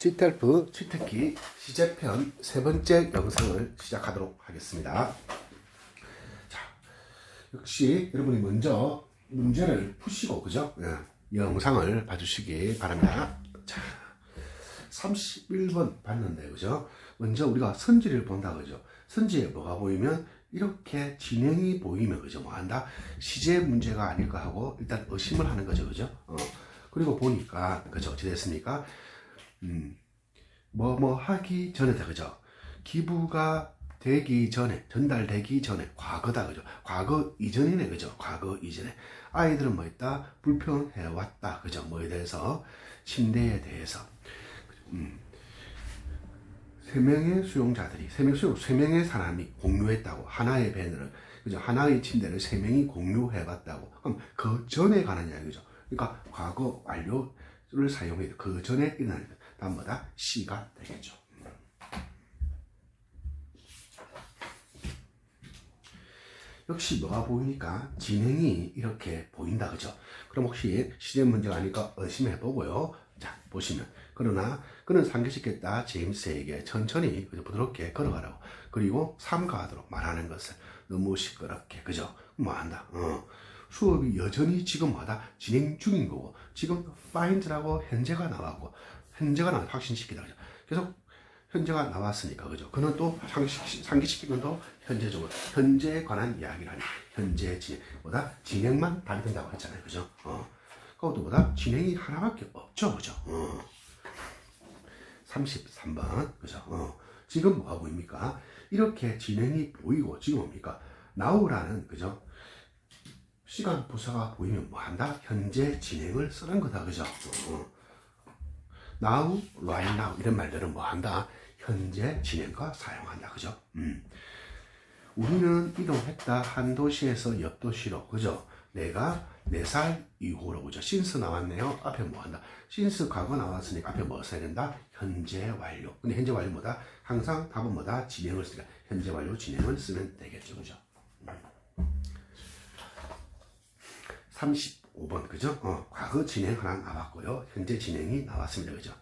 지텔프 치트키 시제편 세 번째 영상을 시작하도록 하겠습니다. 자, 역시 여러분이 먼저 문제를 푸시고, 그죠? 예, 영상을 봐주시기 바랍니다. 자, 31번 봤는데, 그죠? 먼저 우리가 선지를 본다, 그죠? 선지에 뭐가 보이면 이렇게 진행이 보이면, 그죠? 뭐 한다? 시제 문제가 아닐까 하고 일단 의심을 하는 거죠, 그죠? 어, 그리고 보니까, 그죠? 어찌 됐습니까? 뭐뭐 하기 전에다 그죠? 기부가 되기 전에 전달되기 전에 과거다 그죠? 과거 이전이네 그죠? 과거 이전에 아이들은 뭐 했다? 불평해 왔다 그죠? 뭐에 대해서 침대에 대해서 음. 세 명의 수용자들이 세명 수용 세 명의 사람이 공유했다고 하나의 배너를 그죠? 하나의 침대를 세 명이 공유해 봤다고 그럼 그 전에 관한 이야기죠. 그러니까 과거 완료를 사용해도 그 전에 일어나 다음보다 C가 되겠죠. 역시 뭐가 보이니까 진행이 이렇게 보인다 그죠? 그럼 혹시 시제 문제가 아닐까 의심해 보고요. 자 보시면 그러나 그는 상기시켰다 제임스에게 천천히 그죠? 부드럽게 걸어가라고 그리고 삼가하도록 말하는 것을 너무 시끄럽게 그죠? 뭐 한다. 어. 수업이 여전히 지금 마다 진행 중인 거고 지금 find라고 현재가 나왔고 현재가 나와 확신시키다 그죠? 계속 현재가 나왔으니까 그죠? 그는 또 상기시- 상기시키면 또 현재적으로 현재에 관한 이야기를 하니 현재 진행보다 진행만 된다고 했잖아요 그죠? 어. 그것보다 진행이 하나밖에 없죠 그죠? 어. 33번 그죠? 어. 지금 뭐가 보입니까? 이렇게 진행이 보이고 지금 뭡니까? now라는 그죠? 시간 부사가 보이면 뭐 한다? 현재 진행을 쓰는 거다 그죠? 어. Now, right now 이런 말들은 뭐 한다? 현재 진행과 사용한다. 그죠? 음. 우리는 이동했다 한 도시에서 옆 도시로. 그죠? 내가 4살 이후로 그죠? 신스 나왔네요. 앞에 뭐 한다? 신스 과거 나왔으니까 앞에 뭐 써야 된다? 현재 완료. 근데 현재 완료 뭐다? 항상 답은 뭐다? 진행을 쓰니까 현재 완료 진행을 쓰면 되겠죠. 그죠? 35번 그죠? 어, 과거 진행 하나 나왔고요. 현재 진행이 나왔습니다. 그죠?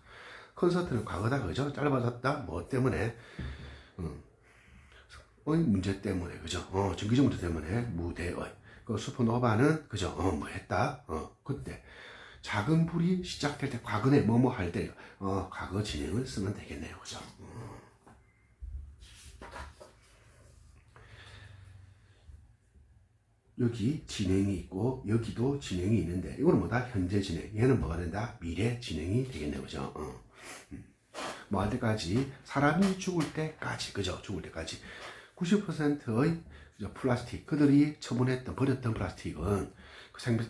콘서트는 과거다 그죠? 짧아졌다 뭐 때문에 음, 의 문제 때문에 그죠? 어, 정기적 문제 때문에 무대의 그 슈퍼노바는 그죠? 어, 뭐 했다? 어, 그때 작은 불이 시작될 때 과거에 뭐뭐 할 때 어, 과거 진행을 쓰면 되겠네요. 그죠? 어. 여기 진행이 있고 여기도 진행이 있는데 이거는 뭐다? 현재 진행. 얘는 뭐가 된다? 미래 진행이 되겠네 그죠? 어. 음. 뭐할 때까지 사람이 죽을 때까지 그죠? 죽을 때까지. 90%의 그죠? 플라스틱 그들이 처분했던 버렸던 플라스틱은 그 생명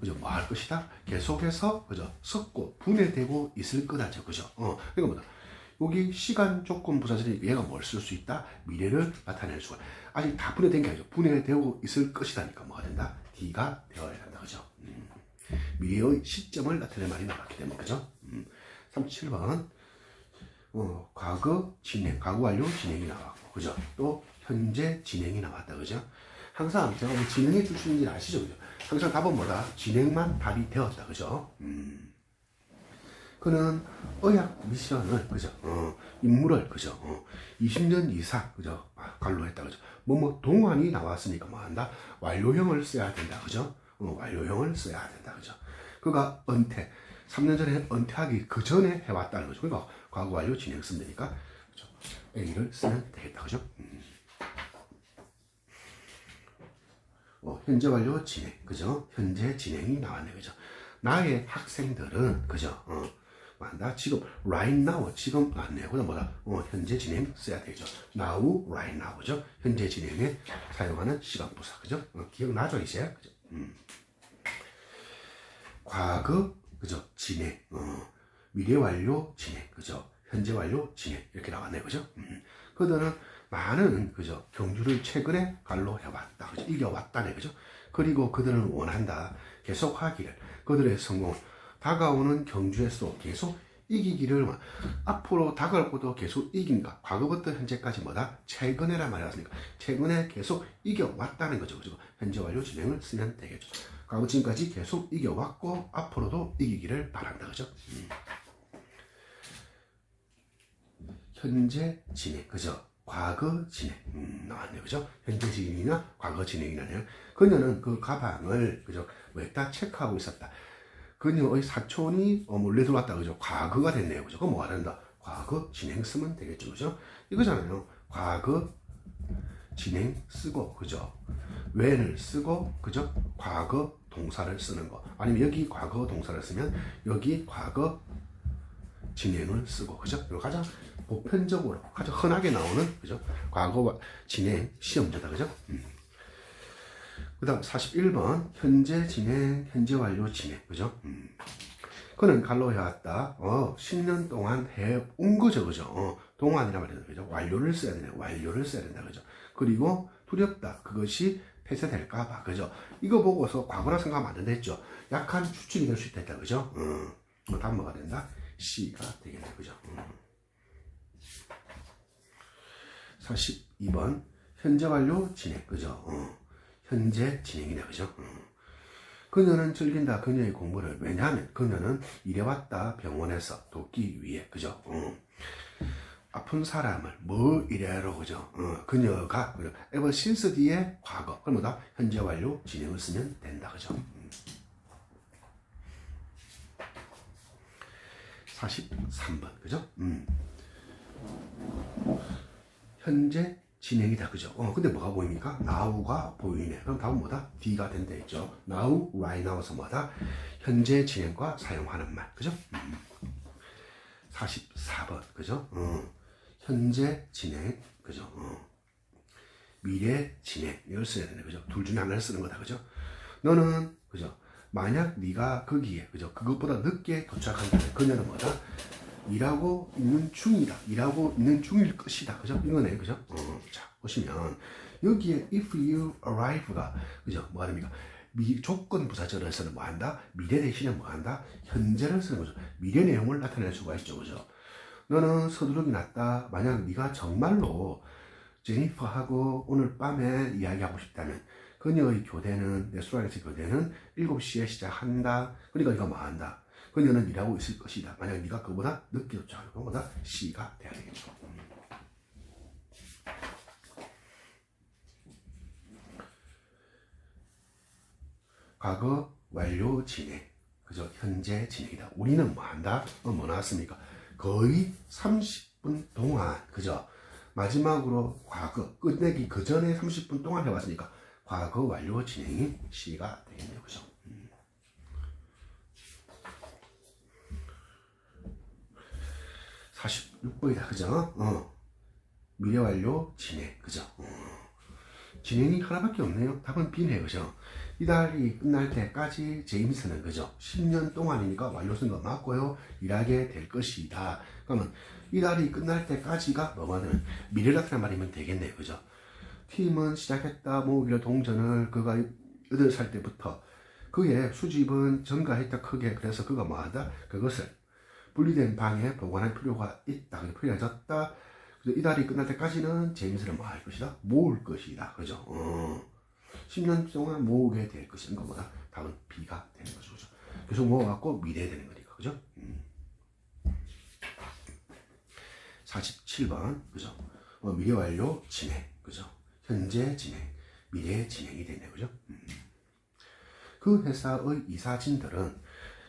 그죠? 뭐 할 것이다? 계속해서 그죠 썩고 분해되고 있을 거다죠? 그죠? 어. 이거 뭐다 여기 시간 조건 부사절이 얘가 뭘 쓸 수 있다? 미래를 나타낼 수가 아직 다 분해된 게 아니죠. 분해되고 있을 것이다니까 뭐가 된다? D가 되어야 된다. 그죠? 음. 미래의 시점을 나타낼 말이 나왔기 때문에 그죠? 음. 37번 어, 과거 진행, 과거 완료 진행이 나왔고 그죠? 또 현재 진행이 나왔다. 그죠? 항상 제가 뭐 진행해 주시는 일 아시죠? 그죠? 항상 답은 뭐다? 진행만 답이 되었다. 그죠? 음. 그는 의학 미션을 그죠? 어, 임무를 그죠? 어, 20년 이상 그죠? 아, 관로했다 그죠? 뭐 뭐 동안이 나왔으니까 뭐 한다? 완료형을 써야 된다 그죠? 어, 완료형을 써야 된다 그죠? 그가 은퇴 3년 전에 은퇴하기 그 전에 해왔다는 거죠. 그러니까 과거 완료 진행 쓰면 되니까 그죠? A를 쓰면 되겠다 그죠? 음. 어, 현재 완료 진행 그죠? 현재 진행이 나왔네 그죠? 나의 학생들은 그죠? 어. 만다 지금 right now 지금 안네요 그다음 뭐다? 어, 현재 진행 써야 되죠. now right now 그죠? 현재 진행에 사용하는 시간 부사 그죠? 어, 기억나죠 이제? 그죠? 음. 과거 그죠? 진행 어, 미래 완료 진행 그죠? 현재 완료 진행 이렇게 나왔네요 그죠? 음. 그들은 많은 그죠? 경주를 최근에 갈로 해왔다 그죠? 이겨왔다네 그죠? 그리고 그들은 원한다. 계속 하기를. 그들의 성공 다가오는 경주에서 계속 이기기를 앞으로 다가올 것도 계속 이긴다. 과거부터 현재까지 뭐다? 최근에란 말이 왔으니까 최근에 계속 이겨왔다는 거죠. 그죠? 현재 완료 진행을 쓰면 되겠죠. 과거 지금까지 계속 이겨왔고 앞으로도 이기기를 바란다. 그죠? 음. 현재 진행, 그죠? 과거 진행, 음, 나왔네요, 그죠? 현재 진행이나 과거 진행이나요. 그녀는 그 가방을, 그죠? 왜다 체크하고 있었다. 그녀의 사촌이 어, 몰래 들어왔다, 그죠? 과거가 됐네요, 그죠? 그럼 뭐가 된다? 과거 진행 쓰면 되겠죠, 그죠? 이거잖아요. 과거 진행 쓰고, 그죠? when을 쓰고, 그죠? 과거 동사를 쓰는 거. 아니면 여기 과거 동사를 쓰면 여기 과거 진행을 쓰고, 그죠? 가장 보편적으로, 가장 흔하게 나오는, 그죠? 과거 진행 시험자다, 그죠? 음. 그 다음 41번, 현재 진행, 현재 완료 진행, 그죠? 음. 그는 갈로 해왔다. 어, 10년 동안 해온 거죠, 그죠? 어, 동안이라 말이죠, 그죠? 완료를 써야 되네, 완료를 써야 된다, 그죠? 그리고 두렵다. 그것이 폐쇄될까봐, 그죠? 이거 보고서 과거라 생각하면 안 된다 했죠? 약한 추측이 될 수 있다, 그죠? 음. 어, 다음 뭐가 된다? C가 되겠네, 그죠? 음. 42번, 현재 완료 진행, 그죠? 어, 현재 진행이네, 그죠? 음. 그녀는 즐긴다 그녀의 공부를 왜냐하면 그녀는 일해왔다 병원에서 돕기 위해 그죠 어. 아픈 사람을 뭐 이래로 그죠 어. 그녀가 그죠? ever since 뒤에 과거 그럼 뭐다 현재 완료 진행을 쓰면 된다 그죠 음. 43번 그죠 음. 현재 진행이다 그죠? 어 근데 뭐가 보입니까? now가 보이네. 그럼 다음 뭐다? D가 된다 했죠. now right now서 뭐다 현재 진행과 사용하는 말. 그죠? 음. 44번. 그죠? 어. 현재 진행. 그죠? 어. 미래 진행. 이걸 써야 되네. 그죠? 둘 중에 하나를 쓰는 거다. 그죠? 너는 그죠? 만약 네가 거기에 그죠? 그것보다 늦게 도착한다면 그녀는 뭐다 일하고 있는 중이다. 일하고 있는 중일 것이다. 그죠? 이거네. 그죠? 어, 자, 보시면, 여기에 if you arrive가, 그죠? 뭐 합니까? 미, 조건 부사절에서는 뭐 한다? 미래 대신에 뭐 한다? 현재를 쓰는 거죠. 미래 내용을 나타낼 수가 있죠. 그죠? 너는 서두르기 났다. 만약 네가 정말로 제니퍼하고 오늘 밤에 이야기하고 싶다면, 그녀의 교대는, 레스토랑에서 교대는 7시에 시작한다. 그러니까 이거 뭐 한다? 그녀는 일하고 있을 것이다. 만약 네가 그보다 늦게 도착할 것보다 C가 돼야 되겠죠. 과거 완료 진행. 그죠? 현재 진행이다. 우리는 뭐 한다? 어, 뭐 나왔습니까? 거의 30분 동안, 그죠? 마지막으로 과거, 끝내기 그 전에 30분 동안 해왔으니까 과거 완료 진행이 C가 되겠네요. 그죠? 46번이다. 그죠? 어. 미래 완료 진행. 그죠? 어. 진행이 하나밖에 없네요. 답은 B네. 그죠? 이달이 끝날 때까지 제임스는 그죠? 10년 동안이니까 완료 쓴거 맞고요. 일하게 될 것이다. 그러면 이달이 끝날 때까지가 뭐가 되면 미래 같은 말이면 되겠네요. 그죠? 팀은 시작했다 모기를 동전을 그가 8살 때부터 그의 수집은 전가했다 크게 그래서 그가 뭐하다 그것을 분리된 방에 보관할 필요가 있다. 필요해졌다. 이달이 끝날 때까지는 제임스는 뭐할 것이다? 모을 것이다. 그죠? 어. 10년 동안 모으게 될 것인 것보다 답은 B가 되는 거죠. 그죠? 계속 모아갖고 미래 되는 거니까. 그죠? 음. 47번. 그죠? 어, 미래 완료 진행. 그죠? 현재 진행. 미래 진행이 되네. 그죠? 음. 그 회사의 이사진들은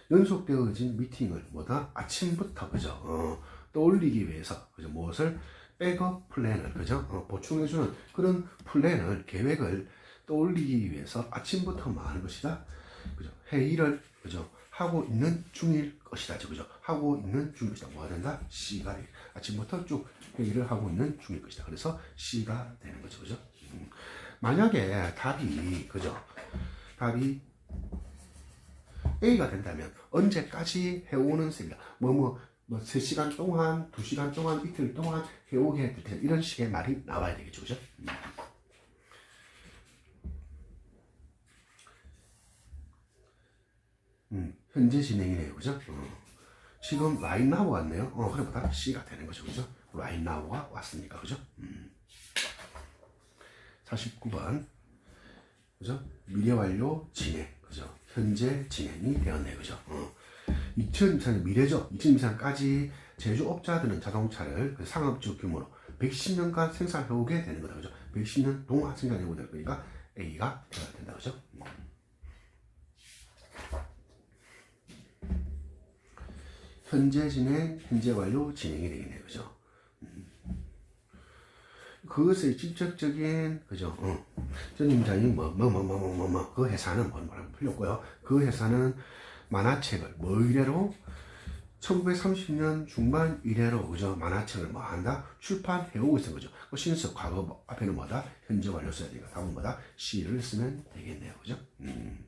연속되어진 미팅을 뭐다? 아침부터 그죠? 어, 떠올리기 위해서 그죠? 무엇을? 백업 플랜을 그죠? 어, 보충해주는 그런 플랜을 계획을 떠올리기 위해서 아침부터 뭐 하는 것이다. 그죠? 회의를 그죠? 하고 있는 중일 것이다. 그죠? 하고 있는 중일 것이다. 뭐가 된다? 되 아침부터 쭉 회의를 하고 있는 중일 것이다. 그래서 C가 되는 거죠. 그죠? 음. 만약에 답이 그죠? 답이 A가 된다면 언제까지 해오는 셈이다. 뭐, 뭐, 뭐, 3시간 동안, 2시간 동안, 이틀 동안 해오게 될 때, 이런 식의 말이 나와야 되겠죠. 그죠? 음, 현재 진행이네요. 그죠? 어. 지금 right now 왔네요. 어, 그래 보다 C가 되는 거죠. 그죠? right now가 왔으니까. 그죠? 음. 49번. 그죠? 미래 완료 진행. 그죠? 현재 진행이 되었네요. 그죠? 어. 2024년 미래죠. 2024년까지 제조업자들은 자동차를 그 상업적 규모로 110년간 생산해오게 되는 거다. 그죠? 110년 동안 생산해오게 될 거니까 A가 돼야 된다. 그죠? 현재 진행, 현재 완료, 진행이 되겠네요. 그죠? 그것의 직접적인 그죠? 어. 전임자님 뭐뭐 뭐 뭐 뭐 뭐 그 회사는 뭐 뭐라고 풀렸고요. 그 회사는 만화책을 뭐 이래로 1930년 중반 이래로 그죠? 만화책을 뭐 한다 출판해 오고 있는 거죠. 그 신석 과거 뭐 앞에는 뭐다 현재 완료 써야 되니까 답은 뭐다 C를 쓰면 되겠네요. 그죠? 음.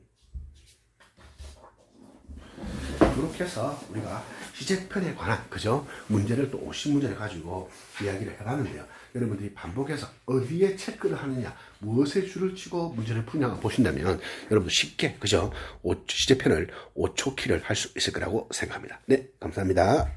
해서 우리가 시제편에 관한 그죠 문제를 또 50문제를 가지고 이야기를 해봤는데요. 여러분들이 반복해서 어디에 체크를 하느냐, 무엇에 줄을 치고 문제를 푸냐가 보신다면 여러분도 쉽게 그죠 오- 시제편을 5초 키를 할 수 있을 거라고 생각합니다. 네, 감사합니다.